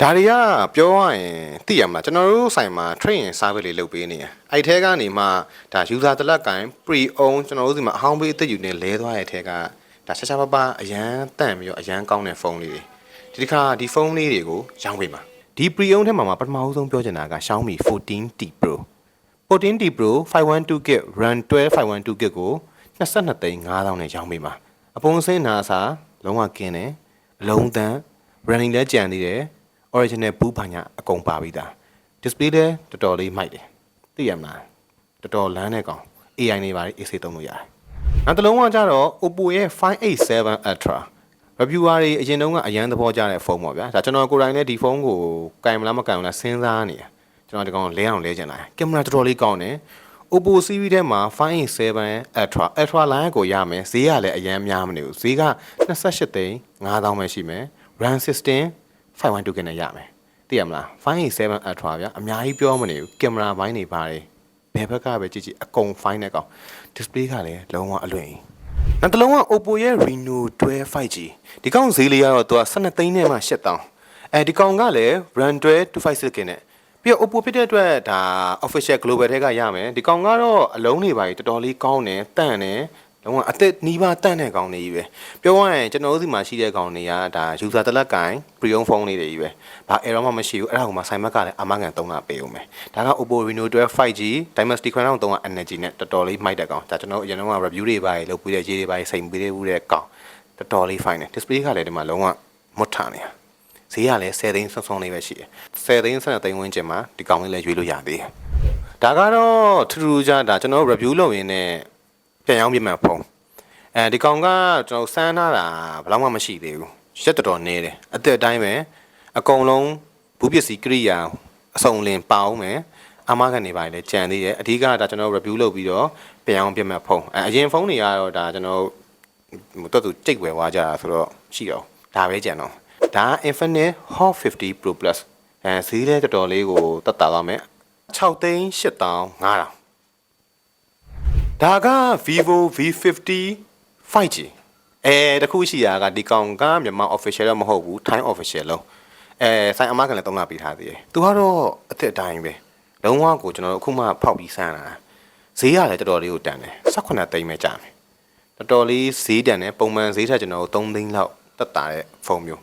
ဒါတွေကပြောရရင်သိရမလားကျွန်တော်တို့ဆိုင်မှာ train service လေးလုပ်ပေးနေရအဲ့ထဲကနေမှဒါ user တလက်ကိုင် pre own ကျွန်တော်တို့ဒီမှာအဟောင်းပေးအသက်ယူနေလဲသွားတဲ့ထဲကဒါရှာရှာပပအရန်တန့်ပြီးတော့အရန်ကောင်းတဲ့ဖုန်းလေးတွေဒီတစ်ခါဒီဖုန်းလေးတွေကိုရောင်းပေးမှာဒီ pre own ထဲမှာမှာပထမအဆုံးပြောချင်တာက Xiaomi 14T Pro 14T Pro 512GB RAM 12 512GB ကို22သိန်း5000နဲ့ရောင်းပေးမှာအပုံစင်းနာစာလုံးဝကင်းတယ်အလုံးသန်း running လည်းကြံသေးတယ် original ဘူးဘာညာအကုန်ပါပြီးသား display လည်းတော်တော်လေးမိုက်တယ်သိရမလားတော်တော်လန်းတဲ့ကောင် AI နေပါလေ AC သုံးလို့ရတယ်နောက်တစ်လုံးကကြတော့ Oppo ရဲ့ 587 Ultra reviewer တွေအရင်တုန်းကအရန်သဘောကျတဲ့ဖုန်းပေါ့ဗျာဒါကျွန်တော်ကိုယ်တိုင်လည်းဒီဖုန်းကိုကင်မလားမကင်မလားစဉ်းစားနေတယ်ကျွန်တော်ဒီကောင်လဲအောင်လဲကျင်လာကင်မရာတော်တော်လေးကောင်းတယ် Oppo series ထဲမှာ587 Ultra Ultra line ကိုရမယ်ဈေးကလည်းအရန်များမနေဘူးဈေးက28သိန်း5000ပဲရှိမယ် RAM 16 51 token နဲ့ရမယ်သိရမလား587 ultra ဗျအများကြီးပြောမနေဘူးကင်မရာဘိုင်းတွေပါတယ်ဘယ်ဘက်ကပဲကြည့်ကြည့်အကုန် fine နဲ့ကောင်း display ကလည်းလုံးဝအလွင့်နောက်တစ်လုံးက Oppo ရဲ့ Reno 12 5G ဒီကောင်ဈေးလေးကတော့သူက12သိန်းနဲ့မှ8တောင်းအဲဒီကောင်ကလည်း RAM 12 256K နဲ့ပြီးတော့ Oppo ဖြစ်တဲ့အတွက်ဒါ official global ထဲကရမယ်ဒီကောင်ကတော့အလုံးတွေပါကြီးတော်တော်လေးကောင်းတယ်တန့်တယ် လုံးဝအသက်နီးပါးတန့်တဲ့ကောင်တွေကြီးပဲပြောရရင်ကျွန်တော်တို့ဒီမှာရှိတဲ့ကောင်တွေကဒါ user တလက်ကင် pre-owned phone လေးတွေကြီးပဲဘာ error မှမရှိဘူးအဲ့ဒါကိုမှဆိုင်မက်ကလည်းအမကန်3လပေးအောင်မယ်ဒါက Oppo Reno 12 5G Dimensity Crown 3က energy နဲ့တော်တော်လေးမိုက်တဲ့ကောင်ဒါကျွန်တော်အရင်တော့ review တွေပါလုပ်ပြီးတဲ့ရေးတွေပါစိတ်ပြီးတဲ့ဘူးတဲ့ကောင်တော်တော်လေး fine တယ် display ကလည်းဒီမှာလုံးဝမွတ်ထားနေတာဈေးကလည်း10သိန်းဆွန်းဆွန်းလေးပဲရှိတယ်10သိန်း17သိန်းဝန်းကျင်မှာဒီကောင်လေးလည်းရွေးလို့ရသေးတယ်ဒါကတော့ထူးထူးခြားဒါကျွန်တော် review လုပ်ရင်းနဲ့ ပြန်ရောင်းပြမှဖုန်းအဲဒီကောင်ကကျွန်တော်စမ်းထားတာဘယ်တော့မှမရှိသေးဘူးရက်တော်တော်နေတယ်အသက်အတိုင်းပဲအကုန်လုံးဘူးပစ္စည်းကိရိယာအစုံလင်ပါအောင်မယ်အမကန်နေပါလေကြံသေးတယ်အဓိကဒါကျွန်တော် review လုပ်ပြီးတော့ပြန်အောင်ပြမှဖုန်းအဲအရင်ဖုန်းတွေကတော့ဒါကျွန်တော်တော်တော်ကြိတ်ဝယ်သွားကြတာဆိုတော့ရှိတော့ဒါပဲကြံတော့ဒါ Infinite Hot 50 Pro Plus အဲဈေးလဲတော်တော်လေးကိုတက်တာသွားမယ်6သိန်း8500 ဒါက Vivo V50 5G အဲတခုရှိတာကဒီကောင်ကမြန်မာ official တော့မဟုတ်ဘူး Thai official လုံးအဲဆိုင်အမကန်လည်းသုံးလာပေးထားသေးတယ်သူကတော့အသက်အတိုင်းပဲလုံးဝကိုကျွန်တော်တို့အခုမှဖောက်ပြီးစမ်းလာတာဈေးကလည်းတော်တော်လေးကိုတန်တယ်18သိန်းပဲကြာမယ်တော်တော်လေးဈေးတန်တယ်ပုံမှန်ဈေးထက်ကျွန်တော်တို့3သိန်းလောက်တက်တာတဲ့ဖုန်းမျိုး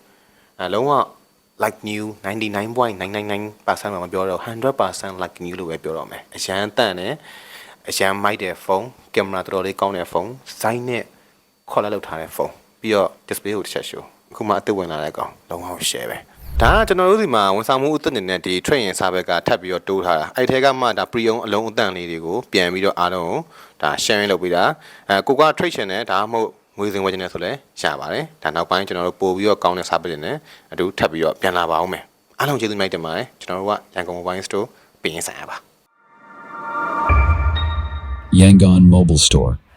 အဲလုံးဝ like new 99.999%တော့မပြောတော့100% like new လို့ပဲပြောတော့မယ်အရန်တန့်တယ် အရန်မိုက်တဲ့ဖုန်းကင်မရာတော်တော်လေးကောင်းတဲ့ဖုန်းဇိုင်းနဲ့ခေါ်လာလောက်ထားတဲ့ဖုန်းပြီးတော့ display ကိုတစ်ချက် show အခုမှအသစ်ဝင်လာတဲ့ကောင်လုံးဝ share ပဲဒါကကျွန်တော်တို့ဒီမှာဝန်ဆောင်မှုအသစ်နေတဲ့ဒီ train ရင်စားဘက်ကထပ်ပြီးတော့တိုးထားတာအဲ့ထဲကမှဒါ pre owned အလုံးအတန့်လေးတွေကိုပြန်ပြီးတော့အားလုံးကိုဒါ sharing လုပ်ပေးတာအဲကိုက trade ရှင်နဲ့ဒါမှမဟုတ်ငွေစင်ဝယ်ခြင်းနဲ့ဆိုလဲရပါတယ်ဒါနောက်ပိုင်းကျွန်တော်တို့ပို့ပြီးတော့ကောင်းတဲ့ service တွေနဲ့အတူထပ်ပြီးတော့ပြန်လာပါအောင်မယ်အားလုံးကျေးဇူးများတင်ပါတယ်ကျွန်တော်တို့ကရန်ကုန် mobile store ပြင်ဆိုင်ရပါ Yangon Mobile Store.